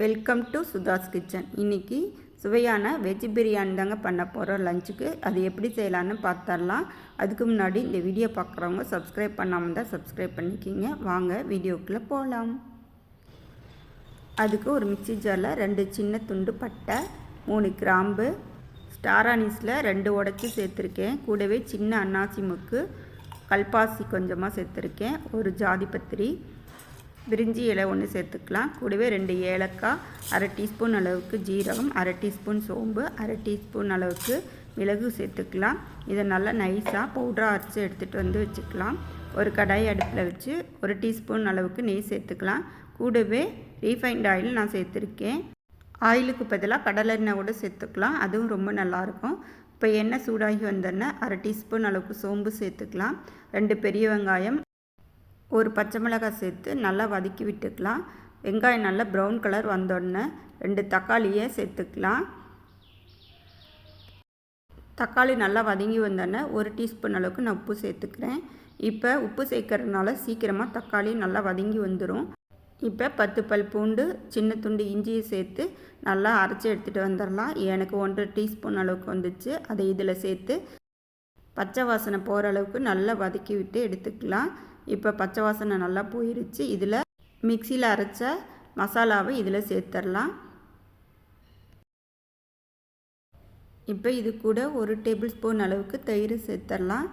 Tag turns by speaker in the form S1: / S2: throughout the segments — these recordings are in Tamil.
S1: வெல்கம் டு சுதாஸ் கிச்சன் இன்னைக்கு சுவையான வெஜ் பிரியாணி தாங்க பண்ண போகிறோம் லஞ்சுக்கு அது எப்படி செய்யலான்னு பார்த்துடலாம். அதுக்கு முன்னாடி இந்த வீடியோ பார்க்குறவங்க சப்ஸ்கிரைப் பண்ணாமல் தான் சப்ஸ்கிரைப் பண்ணிக்கிங்க. வாங்க வீடியோக்குள்ளே போகலாம் அதுக்கு ஒரு மிக்சி ஜாரில் ரெண்டு சின்ன துண்டு பட்டை மூணு கிராம்பு ஸ்டார் அனீஸில் ரெண்டு உடச்சி சேர்த்துருக்கேன். கூடவே சின்ன அன்னாசி முக்கு கல்பாசி கொஞ்சமாக சேர்த்துருக்கேன். ஒரு ஜாதி பத்திரி பிரிஞ்சி இலை ஒன்று சேர்த்துக்கலாம். கூடவே ரெண்டு ஏலக்காய் அரை டீஸ்பூன் அளவுக்கு ஜீரகம் அரை டீஸ்பூன் சோம்பு அரை டீஸ்பூன் அளவுக்கு மிளகு சேர்த்துக்கலாம். இதை நல்லா நைஸாக பவுடராக அரைச்சி எடுத்துகிட்டு வந்து வச்சுக்கலாம். ஒரு கடாய் அடுப்பில் வச்சு ஒரு டீஸ்பூன் அளவுக்கு நெய் சேர்த்துக்கலாம். கூடவே ரீஃபைண்ட் ஆயில் நான் சேர்த்துருக்கேன். ஆயிலுக்கு பதிலாக கடலெண்ணெய் கூட சேர்த்துக்கலாம். அதுவும் ரொம்ப நல்லாயிருக்கும். இப்போ எண்ணெய் சூடாகி வந்தோன்னே அரை டீஸ்பூன் அளவுக்கு சோம்பு சேர்த்துக்கலாம். ரெண்டு பெரிய வெங்காயம் ஒரு பச்சை மிளகாய் சேர்த்து நல்லா வதக்கி விட்டுக்கலாம். வெங்காயம் நல்லா ப்ரௌன் கலர் வந்தோடனே ரெண்டு தக்காளியை சேர்த்துக்கலாம். தக்காளி நல்லா வதங்கி வந்தோடனே ஒரு டீஸ்பூன் அளவுக்கு நான் உப்பு சேர்த்துக்கிறேன். இப்போ உப்பு சேர்க்கறதுனால சீக்கிரமாக தக்காளி நல்லா வதங்கி வந்துடும் இப்போ பத்து பல் பூண்டு சின்ன துண்டு இஞ்சியை சேர்த்து நல்லா அரைச்சி எடுத்துகிட்டு வந்துடலாம். எனக்கு ஒன்றரை டீஸ்பூன் அளவுக்கு வந்துச்சு. அதை இதில் சேர்த்து பச்சை வாசனை போகிற அளவுக்கு நல்லா வதக்கி விட்டு எடுத்துக்கலாம். இப்போ பச்சை வாசனை நல்லா போயிருச்சு. இதில் மிக்சியில் அரைச்ச மசாலாவை இதில் சேர்த்துடலாம் இப்போ இது கூட ஒரு டேபிள் ஸ்பூன் அளவுக்கு தயிர் சேர்த்துடலாம்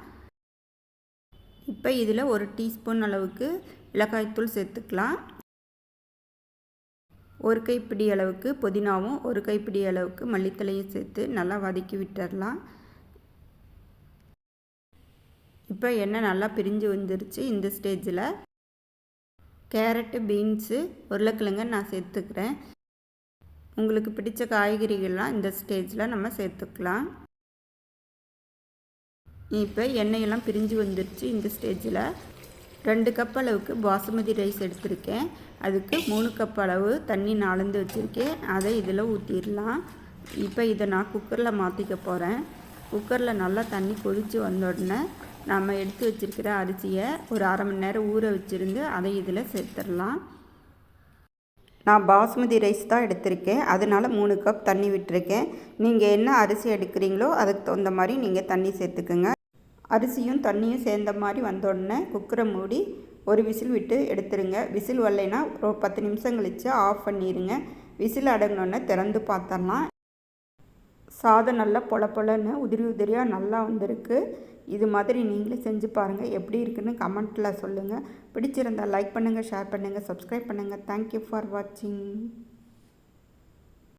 S1: இப்போ இதில் ஒரு டீஸ்பூன் அளவுக்கு மிளகாய்த்தூள் சேர்த்துக்கலாம். ஒரு கைப்பிடி அளவுக்கு புதினாவும் ஒரு கைப்பிடி அளவுக்கு மல்லித்தலையும் சேர்த்து நல்லா வதக்கி விட்டுடலாம் இப்போ எண்ணெய் நல்லா பிரிஞ்சு வந்துருச்சு இந்த ஸ்டேஜில். கேரட்டு பீன்ஸு உருளைக்கிழங்க நான் சேர்த்துக்கிறேன். உங்களுக்கு பிடிச்ச காய்கறிகள்லாம் இந்த ஸ்டேஜில் நம்ம சேர்த்துக்கலாம். இப்போ எண்ணெயெல்லாம் பிரிஞ்சு வந்துருச்சு இந்த ஸ்டேஜில். ரெண்டு கப் அளவுக்கு பாசுமதி ரைஸ் எடுத்திருக்கேன். அதுக்கு மூணு கப் அளவு தண்ணி நாளந்து வச்சுருக்கேன். அதை இதில் ஊற்றிடலாம் இப்போ இதை நான் குக்கரில் மாற்றிக்க போகிறேன். குக்கரில் நல்லா தண்ணி கொதித்து வந்த உடனே நம்ம எடுத்து வச்சுருக்கிற அரிசியை ஒரு அரை மணி நேரம் ஊற வச்சுருந்து அதை இதில் சேர்த்துடலாம். நான் பாஸ்மதி ரைஸ் தான் எடுத்திருக்கேன். அதனால் மூணு கப் தண்ணி விட்டுருக்கேன். நீங்கள் என்ன அரிசி எடுக்கிறீங்களோ அதுக்கு தகுந்த மாதிரி நீங்கள் தண்ணி சேர்த்துக்குங்க. அரிசியும் தண்ணியும் சேர்ந்த மாதிரி வந்தோடனே குக்கரை மூடி ஒரு விசில் விட்டு எடுத்துருங்க. விசில் வரலைன்னா ஒரு பத்து நிமிஷம் கழித்து ஆஃப் பண்ணிடுங்க விசில் அடங்கினோடனே திறந்து பார்த்தரலாம் சாதம் நல்லா பொல பொலன்னு உதிரி உதிரியாக நல்லா வந்திருக்கு. இது மாதிரி நீங்களும் செஞ்சு பாருங்கள் எப்படி இருக்குன்னு கமெண்ட்டில் சொல்லுங்கள் பிடிச்சிருந்தால் லைக் பண்ணுங்கள் ஷேர் பண்ணுங்கள் சப்ஸ்கிரைப் பண்ணுங்கள் தேங்க்யூ ஃபார் வாட்சிங்